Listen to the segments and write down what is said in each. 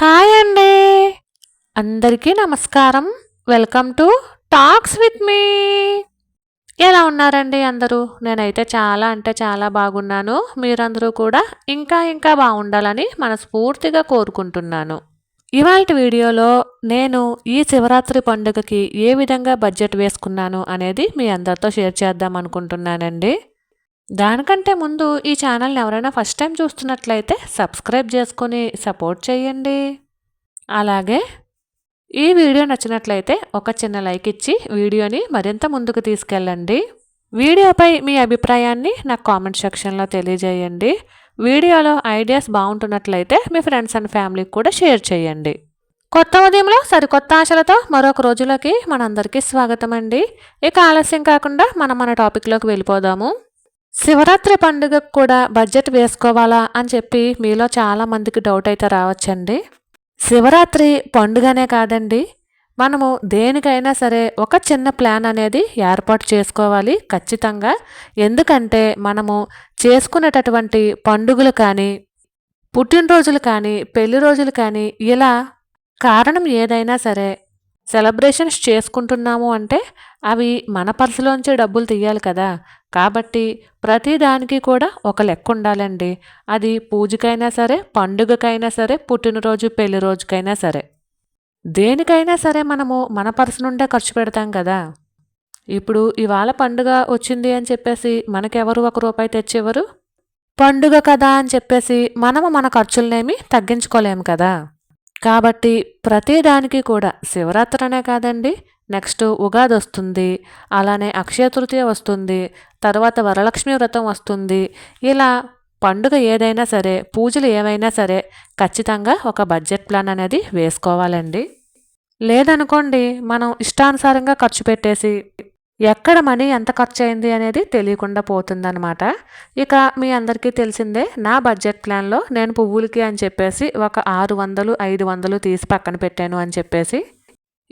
Hi అండి. అందరికీ నమస్కారం. Welcome to talks with me. ఎలా ఉన్నారండి అందరూ? నేనైతే చాలా అంటే చాలా బాగున్నాను. మీరందరూ కూడా ఇంకా ఇంకా బాగుండాలని మనస్ఫూర్తిగా కోరుకుంటున్నాను. ఇవాళ వీడియోలో నేను ఈ శివరాత్రి పండుగకి ఏ విధంగా బడ్జెట్ వేసుకున్నాను అనేది మీ అందరితో షేర్ చేద్దాం అనుకుంటున్నానండి. దానికంటే ముందు ఈ ఛానల్ని ఎవరైనా ఫస్ట్ టైం చూస్తున్నట్లయితే సబ్స్క్రైబ్ చేసుకొని సపోర్ట్ చేయండి. అలాగే ఈ వీడియో నచ్చినట్లయితే ఒక చిన్న లైక్ ఇచ్చి వీడియోని మరింత ముందుకు తీసుకెళ్ళండి. వీడియోపై మీ అభిప్రాయాన్ని నాకు కామెంట్ సెక్షన్లో తెలియజేయండి. వీడియోలో ఐడియాస్ బాగుంటున్నట్లయితే మీ ఫ్రెండ్స్ అండ్ ఫ్యామిలీకి కూడా షేర్ చేయండి. కొత్త ఉదయంలో సరికొత్త ఆశలతో మరొక రోజులోకి మనందరికీ స్వాగతం అండి ఇక ఆలస్యం కాకుండా మనం మన టాపిక్లోకి వెళ్ళిపోదాము. శివరాత్రి పండుగకు కూడా బడ్జెట్ వేసుకోవాలా అని చెప్పి మీలో చాలా మందికి డౌట్ అయితే రావచ్చండి. శివరాత్రి పండుగనే కాదండి మనము దేనికైనా సరే ఒక చిన్న ప్లాన్ అనేది ఏర్పాటు చేసుకోవాలి ఖచ్చితంగా. ఎందుకంటే మనము చేసుకునేటటువంటి పండుగలు కానీ పుట్టినరోజులు కానీ పెళ్ళి రోజులు కానీ ఇలా కారణం ఏదైనా సరే సెలబ్రేషన్స్ చేసుకుంటున్నాము అంటే అవి మన పర్సులోంచి డబ్బులు తీయాలి కదా. కాబట్టి ప్రతిదానికి కూడా ఒక లెక్క ఉండాలండి. అది పూజకైనా సరే పండుగకైనా సరే పుట్టినరోజు పెళ్ళి రోజుకైనా సరే. దేనికైనా సరే మనము మన పర్సు నుండే ఖర్చు పెడతాం కదా. ఇప్పుడు ఇవాళ పండుగ వచ్చింది అని చెప్పేసి మనకెవరు ఒక రూపాయి తెచ్చేవారు? పండుగ కదా అని చెప్పేసి మనము మన ఖర్చులనేమి తగ్గించుకోలేము కదా. కాబట్టి ప్రతిదానికి కూడా శివరాత్రి అనే కాదండి నెక్స్ట్ ఉగాది వస్తుంది అలానే అక్షయ తృతీయ వస్తుంది తర్వాత వరలక్ష్మి వ్రతం వస్తుంది. ఇలా పండుగ ఏదైనా సరే పూజలు ఏవైనా సరే ఖచ్చితంగా ఒక బడ్జెట్ ప్లాన్ అనేది వేసుకోవాలండి. లేదనుకోండి మనం ఇష్టానుసారంగా ఖర్చు పెట్టేసి ఎక్కడ మనీ ఎంత ఖర్చు అయింది అనేది తెలియకుండా పోతుందనమాట ఇక మీ అందరికీ తెలిసిందే నా బడ్జెట్ ప్లాన్లో నేను పువ్వులకి అని చెప్పేసి ఒక ఆరు వందలు ఐదు వందలు తీసి పక్కన పెట్టాను అని చెప్పేసి.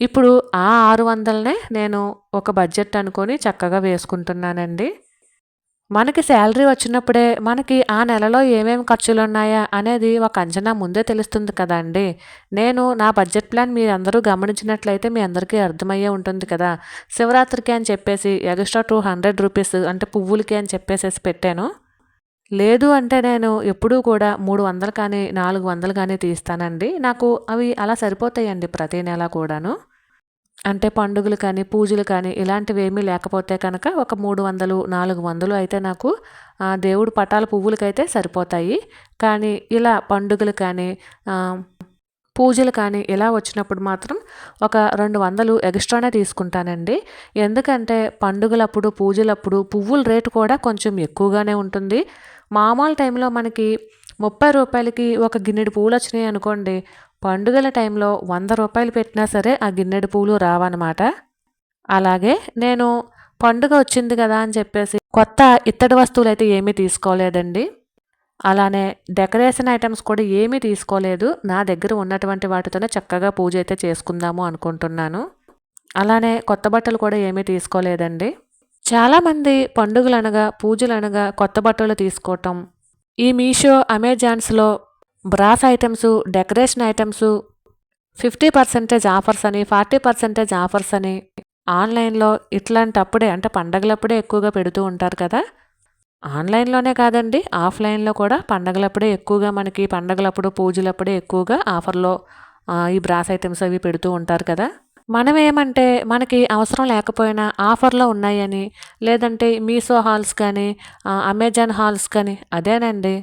ఇప్పుడు ఆ ఆరు వందలనే నేను ఒక బడ్జెట్ అనుకొని చక్కగా వేసుకుంటున్నానండి. మనకి శాలరీ వచ్చినప్పుడే మనకి ఆ నెలలో ఏమేమి ఖర్చులు ఉన్నాయా అనేది ఒక అంచనా ముందే తెలుస్తుంది కదండి. నేను నా బడ్జెట్ ప్లాన్ మీరందరూ గమనించినట్లయితే మీ అందరికీ అర్థమయ్యే ఉంటుంది కదా. శివరాత్రికి అని చెప్పేసి ఎక్స్ట్రా టూ హండ్రెడ్ రూపీస్ అంటే పువ్వులకి అని చెప్పేసి పెట్టాను. లేదు అంటే నేను ఎప్పుడూ కూడా మూడు వందలు కానీ నాలుగు వందలు కానీ తీస్తానండి. నాకు అవి అలా సరిపోతాయండి ప్రతి నెల కూడాను. అంటే పండుగలు కానీ పూజలు కానీ ఇలాంటివి ఏమీ లేకపోతే కనుక ఒక మూడు వందలు నాలుగు వందలు అయితే నాకు దేవుడు పటాల పువ్వులకైతే సరిపోతాయి. కానీ ఇలా పండుగలు కానీ పూజలు కానీ ఇలా వచ్చినప్పుడు మాత్రం ఒక రెండు వందలు ఎక్స్ట్రానే తీసుకుంటానండి. ఎందుకంటే పండుగలప్పుడు పూజలప్పుడు పువ్వుల రేటు కూడా కొంచెం ఎక్కువగానే ఉంటుంది. మామూలు టైంలో మనకి ముప్పై రూపాయలకి ఒక గిన్నెడు పూలు వచ్చినాయి అనుకోండి పండుగల టైంలో వంద రూపాయలు పెట్టినా సరే ఆ గిన్నెడు పూలు రావన్నమాట. అలాగే నేను పండుగ వచ్చింది కదా అని చెప్పేసి కొత్త ఇత్తడి వస్తువులు అయితే ఏమీ తీసుకోలేదండి. అలానే డెకరేషన్ ఐటమ్స్ కూడా ఏమీ తీసుకోలేదు. నా దగ్గర ఉన్నటువంటి వాటితోనే చక్కగా పూజ అయితే చేసుకుందాము అనుకుంటున్నాను. అలానే కొత్త బట్టలు కూడా ఏమీ తీసుకోలేదండి. చాలామంది పండుగలు అనగా పూజలు అనగా కొత్త బట్టలు తీసుకోవటం ఈ Meesho అమెజాన్స్లో brass items decoration items fifty percentage offers అని ఫార్టీ పర్సెంటేజ్ ఆఫర్స్ అని ఆన్లైన్లో ఇట్లాంటప్పుడే అంటే పండగలప్పుడే ఎక్కువగా పెడుతూ ఉంటారు కదా? ఆన్లైన్లోనే కాదండి ఆఫ్లైన్లో కూడా పండగలప్పుడే ఎక్కువగా మనకి పండగలప్పుడు పూజలప్పుడే ఎక్కువగా ఆఫర్లో ఈ బ్రాస్ ఐటమ్స్ అవి పెడుతూ ఉంటారు కదా? మనం ఏమంటే మనకి అవసరం లేకపోయినా ఆఫర్లో ఉన్నాయని లేదంటే మీషో హాల్స్ కానీ అమెజాన్ హాల్స్ కానీ అదేనండి.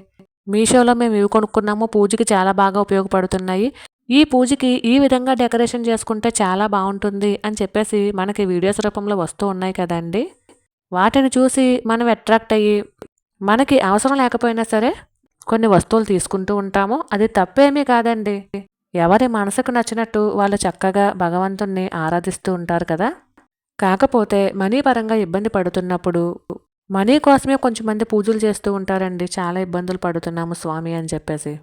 మీషోలో మేము ఇవి కొనుక్కున్నాము పూజకి చాలా బాగా ఉపయోగపడుతున్నాయి. ఈ పూజకి ఈ విధంగా డెకరేషన్ చేసుకుంటే చాలా బాగుంటుంది అని చెప్పేసి మనకి వీడియోస్ రూపంలో వస్తూ ఉన్నాయి కదండి. వాటిని చూసి మనం అట్రాక్ట్ అయ్యి మనకి అవసరం లేకపోయినా సరే కొన్ని వస్తువులు తీసుకుంటూ ఉంటాము. అది తప్పేమీ కాదండి. ఎవరి మనసుకు నచ్చినట్టు వాళ్ళు చక్కగా భగవంతుణ్ణి ఆరాధిస్తూ ఉంటారు కదా? కాకపోతే మనీ పరంగా ఇబ్బంది పడుతున్నప్పుడు మనీ కోసమే కొంచెం మంది పూజలు చేస్తూ ఉంటారండి. చాలా ఇబ్బందులు పడుతున్నాము స్వామి అని చెప్పేసి.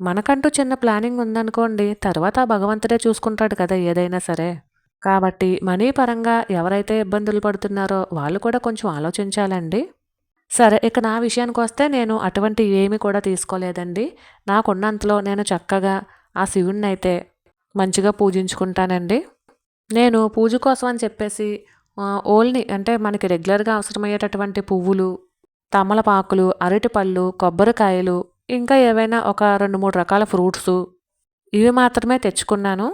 మనకంటూ చిన్న ప్లానింగ్ ఉందనుకోండి తర్వాత భగవంతుడే చూసుకుంటాడు కదా ఏదైనా సరే. కాబట్టి మనీ పరంగా ఎవరైతే ఇబ్బందులు పడుతున్నారో వాళ్ళు కూడా కొంచెం ఆలోచించాలండి. సరే ఇక నా విషయానికి వస్తే నేను అటువంటి ఏమి కూడా తీసుకోలేదండి. నాకున్నంతలో నేను చక్కగా ఆ శివుణ్ణి అయితే మంచిగా పూజించుకుంటానండి. నేను పూజ కోసం అని చెప్పేసి ఓల్ని అంటే మనకి రెగ్యులర్గా అవసరమయ్యేటటువంటి పువ్వులు తమలపాకులు అరటిపళ్ళు కొబ్బరికాయలు ఇంకా ఏవైనా ఒక రెండు మూడు రకాల ఫ్రూట్స్ ఇవి మాత్రమే తెచ్చుకున్నాను.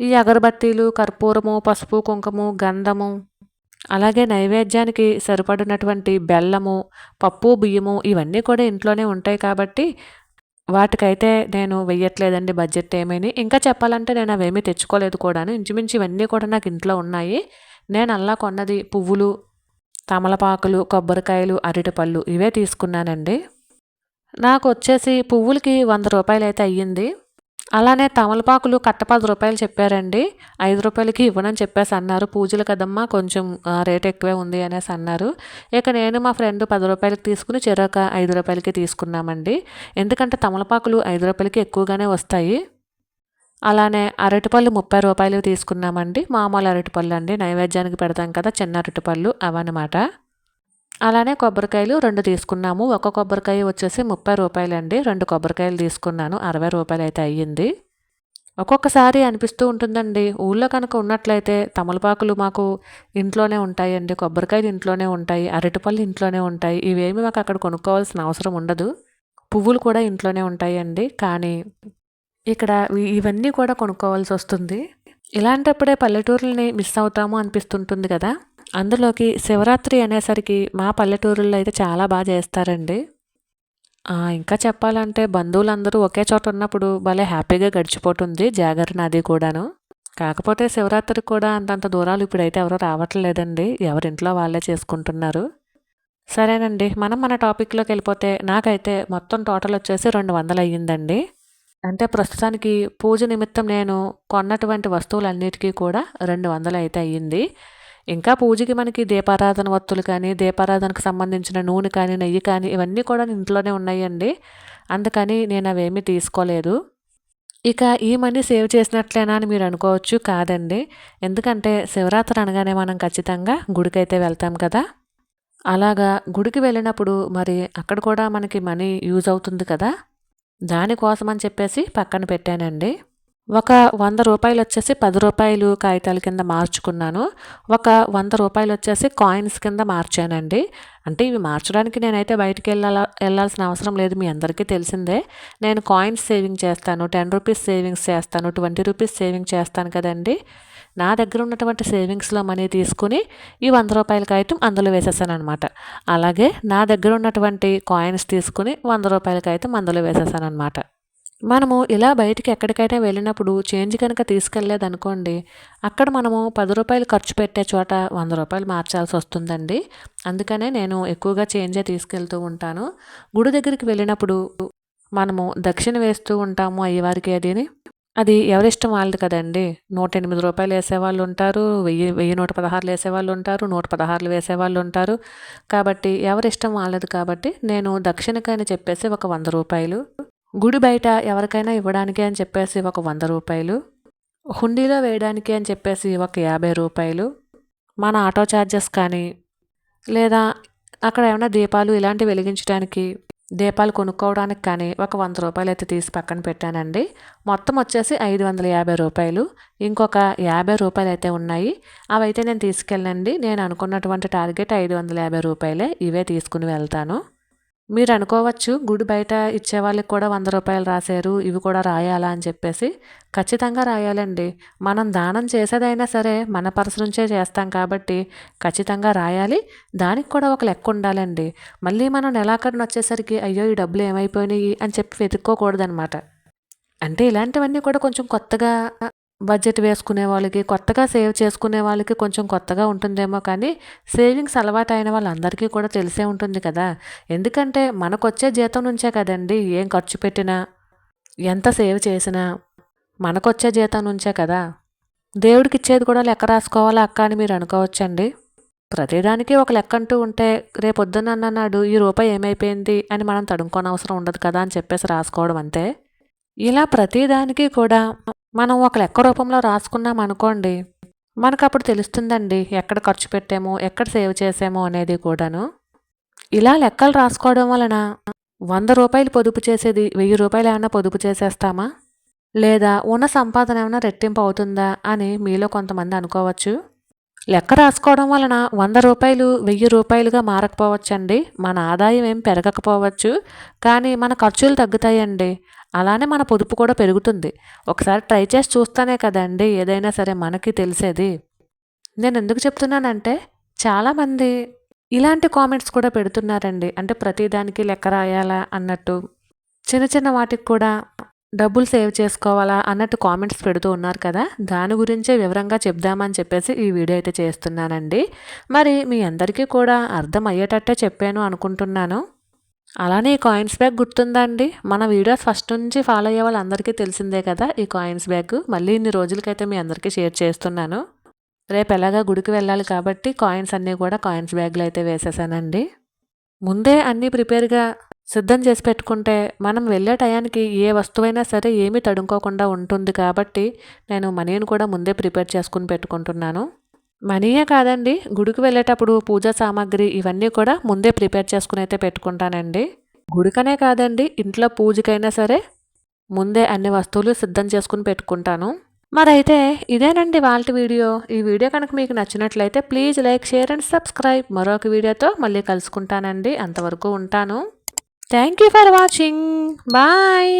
ఈ అగరబత్తీలు కర్పూరము పసుపు కుంకుమ గంధము అలాగే నైవేద్యానికి సరిపడినటువంటి బెల్లము పప్పు బియ్యము ఇవన్నీ కూడా ఇంట్లోనే ఉంటాయి కాబట్టి వాటికైతే నేను వెయ్యట్లేదండి బడ్జెట్ ఏమీని ఇంకా చెప్పాలంటే నేను అవేమీ తెచ్చుకోలేదు కూడాను. ఇంచుమించు ఇవన్నీ కూడా నాకు ఇంట్లో ఉన్నాయి. నేను అలా కొన్నది పువ్వులు తమలపాకులు కొబ్బరికాయలు అరటిపళ్ళు ఇవే తీసుకున్నానండి. నాకు వచ్చేసి పువ్వులకి వంద రూపాయలు అయితే అయ్యింది. అలానే తమలపాకులు కట్ట పది రూపాయలు చెప్పారండి. ఐదు రూపాయలకి ఇవ్వనని చెప్పేసి అన్నారు. పూజలు కదమ్మా కొంచెం రేట్ ఎక్కువే ఉంది అనేసి అన్నారు. ఇక నేను మా ఫ్రెండ్ పది రూపాయలకి తీసుకుని చెరొక ఐదు రూపాయలకి తీసుకున్నామండి. ఎందుకంటే తమలపాకులు ఐదు రూపాయలకి ఎక్కువగానే వస్తాయి. అలానే అరటిపళ్ళు ముప్పై రూపాయలు తీసుకున్నామండి. మామూలు అరటిపళ్ళు అండి. నైవేద్యానికి పెడతాం కదా చిన్న అరటిపళ్ళు అవన్నమాట. అలానే కొబ్బరికాయలు రెండు తీసుకున్నాము. ఒక కొబ్బరికాయ వచ్చేసి ముప్పై రూపాయలు అండి రెండు కొబ్బరికాయలు తీసుకున్నాను. అరవై రూపాయలు అయితే అయ్యింది. ఒక్కొక్కసారి అనిపిస్తూ ఉంటుందండి. ఊళ్ళో కనుక ఉన్నట్లయితే తమలపాకులు మాకు ఇంట్లోనే ఉంటాయండి. కొబ్బరికాయలు ఇంట్లోనే ఉంటాయి. అరటిపళ్ళు ఇంట్లోనే ఉంటాయి. ఇవేమి మాకు అక్కడ కొనుక్కోవాల్సిన అవసరం ఉండదు. పువ్వులు కూడా ఇంట్లోనే ఉంటాయండి. కానీ ఇక్కడ ఇవన్నీ కూడా కొనుక్కోవాల్సి వస్తుంది. ఇలాంటప్పుడే పల్లెటూర్లని మిస్ అవుతాము అనిపిస్తుంటుంది కదా. అందులోకి శివరాత్రి అనేసరికి మా పల్లెటూరుల్లో అయితే చాలా బాగా చేస్తారండి. ఇంకా చెప్పాలంటే బంధువులందరూ ఒకే చోట ఉన్నప్పుడు భలే హ్యాపీగా గడిచిపోతుంది జాగరణ అది కూడాను. కాకపోతే శివరాత్రికి కూడా అంతంత దూరాలు ఇప్పుడైతే ఎవరో రావట్లేదండి. ఎవరింట్లో వాళ్ళే చేసుకుంటున్నారు. సరేనండి మనం మన టాపిక్లోకి వెళ్ళిపోతే నాకైతే మొత్తం టోటల్ వచ్చేసి రెండు వందలు అయ్యిందండి. అంటే ప్రస్తుతానికి పూజ నిమిత్తం నేను కొన్నటువంటి వస్తువులన్నిటికీ కూడా రెండు వందలు అయితే అయ్యింది. ఇంకా పూజకి మనకి దీపారాధన వత్తులు కానీ దీపారాధనకు సంబంధించిన నూనె కానీ నెయ్యి కానీ ఇవన్నీ కూడా ఇంట్లోనే ఉన్నాయండి. అందుకని నేను అవేమీ తీసుకోలేదు. ఇక ఈ మనీ సేవ్ చేసినట్లేనా అని మీరు అనుకోవచ్చు కాదండి. ఎందుకంటే శివరాత్రి అనగానే మనం ఖచ్చితంగా గుడికైతే వెళ్తాం కదా. అలాగా గుడికి వెళ్ళినప్పుడు మరి అక్కడ కూడా మనకి మనీ యూజ్ అవుతుంది కదా. దానికోసం అని చెప్పేసి పక్కన పెట్టానండి. ఒక వంద రూపాయలు వచ్చేసి పది రూపాయలు కాగితాల కింద మార్చుకున్నాను. ఒక వంద రూపాయలు వచ్చేసి కాయిన్స్ కింద మార్చానండి. అంటే ఇవి మార్చడానికి నేనైతే బయటికి వెళ్ళాల వెళ్ళాల్సిన అవసరం లేదు మీ అందరికీ తెలిసిందే. నేను కాయిన్స్ సేవింగ్ చేస్తాను టెన్ రూపీస్ సేవింగ్స్ చేస్తాను ట్వంటీ రూపీస్ సేవింగ్ చేస్తాను కదండి. నా దగ్గర ఉన్నటువంటి సేవింగ్స్లో మనీ తీసుకుని ఈ వంద రూపాయలకి అయితే అందులో వేసేసాను అనమాట అలాగే నా దగ్గర ఉన్నటువంటి కాయిన్స్ తీసుకుని వంద రూపాయలకి అయితే అందులో వేసేసాను అనమాట మనము ఇలా బయటికి ఎక్కడికైనా వెళ్ళినప్పుడు చేంజ్ కనుక తీసుకెళ్ళలేదనుకోండి అక్కడ మనము పది రూపాయలు ఖర్చు పెట్టే చోట వంద రూపాయలు మార్చాల్సి వస్తుందండి. అందుకనే నేను ఎక్కువగా చేంజే తీసుకెళ్తూ ఉంటాను. గుడి దగ్గరికి వెళ్ళినప్పుడు మనము దక్షిణ వేస్తూ ఉంటాము అయ్యవారికి అదిని. అది ఎవరిష్టం వాళ్ళది కదండి. నూట ఎనిమిది రూపాయలు వేసేవాళ్ళు ఉంటారు వెయ్యి వెయ్యి నూట పదహారులు వేసేవాళ్ళు ఉంటారు నూట పదహారులు వేసేవాళ్ళు ఉంటారు. కాబట్టి ఎవరిష్టం వాళ్ళది కాబట్టి నేను దక్షిణకని చెప్పేసి ఒక వంద రూపాయలు గుడి బయట ఎవరికైనా ఇవ్వడానికి అని చెప్పేసి ఒక వంద రూపాయలు హుండీలో వేయడానికి అని చెప్పేసి ఒక యాభై రూపాయలు మన ఆటో ఛార్జెస్ కానీ లేదా అక్కడ ఏమైనా దీపాలు ఇలాంటివి వెలిగించడానికి దీపాలు కొనుక్కోవడానికి కానీ ఒక వంద రూపాయలు అయితే తీసి పక్కన పెట్టానండి. మొత్తం వచ్చేసి ఐదు వందల యాభై రూపాయలు. ఇంకొక యాభై రూపాయలు అయితే ఉన్నాయి. అవి అయితే నేను తీసుకెళ్ళండి నేను అనుకున్నటువంటి టార్గెట్ ఐదు వందల యాభై రూపాయలే. ఇవే తీసుకుని వెళ్తాను. మీరు అనుకోవచ్చు గుడి బయట ఇచ్చే వాళ్ళకి కూడా వంద రూపాయలు రాశారు ఇవి కూడా రాయాలా అని చెప్పేసి. ఖచ్చితంగా రాయాలండి. మనం దానం చేసేదైనా సరే మన పర్సు నుంచే చేస్తాం కాబట్టి ఖచ్చితంగా రాయాలి. దానికి కూడా ఒక లెక్క ఉండాలండి. మళ్ళీ మనం నెలాఖరున వచ్చేసరికి అయ్యో ఈ డబ్బులు ఏమైపోయినాయి అని చెప్పి వెతుక్కోకూడదనమాట అంటే ఇలాంటివన్నీ కూడా కొంచెం కొత్తగా బడ్జెట్ వేసుకునే వాళ్ళకి కొత్తగా సేవ్ చేసుకునే వాళ్ళకి కొంచెం కొత్తగా ఉంటుందేమో కానీ సేవింగ్స్ అలవాటు అయిన వాళ్ళందరికీ కూడా తెలిసే ఉంటుంది కదా. ఎందుకంటే మనకు వచ్చే జీతం నుంచే కదండి ఏం ఖర్చు పెట్టినా ఎంత సేవ్ చేసినా. మనకొచ్చే జీతం నుంచే కదా. దేవుడికి ఇచ్చేది కూడా లెక్క రాసుకోవాలా అక్క అని మీరు అనుకోవచ్చండి. ప్రతిదానికి ఒక లెక్క అంటూ ఉంటే రేపొద్దున అన్నాడు ఈ రూపాయి ఏమైపోయింది అని మనం తడుముకోనవసరం ఉండదు కదా అని చెప్పేసి రాసుకోవడం అంతే. ఇలా ప్రతిదానికి కూడా మనం ఒక లెక్క రూపంలో రాసుకున్నాం అనుకోండి మనకు అప్పుడు తెలుస్తుందండి ఎక్కడ ఖర్చు పెట్టామో ఎక్కడ సేవ్ చేసామో అనేది కూడాను. ఇలా లెక్కలు రాసుకోవడం వలన వంద రూపాయలు పొదుపు చేసేది వెయ్యి రూపాయలు ఏమైనా పొదుపు చేసేస్తామా? లేదా ఉన్న సంపాదన ఏమైనా రెట్టింపు అవుతుందా అని మీలో కొంతమంది అనుకోవచ్చు. లెక్క రాసుకోవడం వలన వంద రూపాయలు వెయ్యి రూపాయలుగా మారకపోవచ్చండి. మన ఆదాయం ఏం పెరగకపోవచ్చు. కానీ మన ఖర్చులు తగ్గుతాయండి. అలానే మన పొదుపు కూడా పెరుగుతుంది. ఒకసారి ట్రై చేసి చూస్తానే కదండి ఏదైనా సరే మనకి తెలిసేది. నేను ఎందుకు చెప్తున్నానంటే చాలామంది ఇలాంటి కామెంట్స్ కూడా పెడుతున్నారండి. అంటే ప్రతిదానికి లెక్క రాయాలా అన్నట్టు. చిన్న చిన్న వాటికి కూడా డబ్బులు సేవ్ చేసుకోవాలా అన్నట్టు కామెంట్స్ పెడుతూ ఉన్నారు కదా. దాని గురించే వివరంగా చెప్దామని చెప్పేసి ఈ వీడియో అయితే చేస్తున్నానండి. మరి మీ అందరికీ కూడా అర్థం అయ్యేటట్టే చెప్పాను అనుకుంటున్నాను. అలానే ఈ కాయిన్స్ బ్యాగ్ గుర్తుందా అండి మన వీడియోస్ ఫస్ట్ నుంచి ఫాలో అయ్యే వాళ్ళందరికీ తెలిసిందే కదా ఈ కాయిన్స్ బ్యాగ్ మళ్ళీ ఇన్ని రోజులకైతే మీ అందరికీ షేర్ చేస్తున్నాను. రేపు ఎలాగా గుడికి వెళ్ళాలి కాబట్టి కాయిన్స్ అన్నీ కూడా కాయిన్స్ బ్యాగ్లో అయితే వేసేసానండి. ముందే అన్నీ ప్రిపేర్గా సిద్ధం చేసి పెట్టుకుంటే మనం వెళ్ళే టయానికి ఏ వస్తువైనా సరే ఏమీ తడుముకోకుండా ఉంటుంది కాబట్టి నేను మనీని కూడా ముందే ప్రిపేర్ చేసుకుని పెట్టుకుంటున్నాను. మనీయే కాదండి. గుడికి వెళ్ళేటప్పుడు పూజా సామాగ్రి ఇవన్నీ కూడా ముందే ప్రిపేర్ చేసుకుని అయితే పెట్టుకుంటానండి. గుడికనే కాదండి ఇంట్లో పూజకైనా సరే ముందే అన్ని వస్తువులు సిద్ధం చేసుకుని పెట్టుకుంటాను. మరైతే ఇదేనండి వాళ్ళ వీడియో. ఈ వీడియో కనుక మీకు నచ్చినట్లయితే please like share and subscribe. మరొక వీడియోతో మళ్ళీ కలుసుకుంటానండి. అంతవరకు ఉంటాను. Thank you for watching. Bye.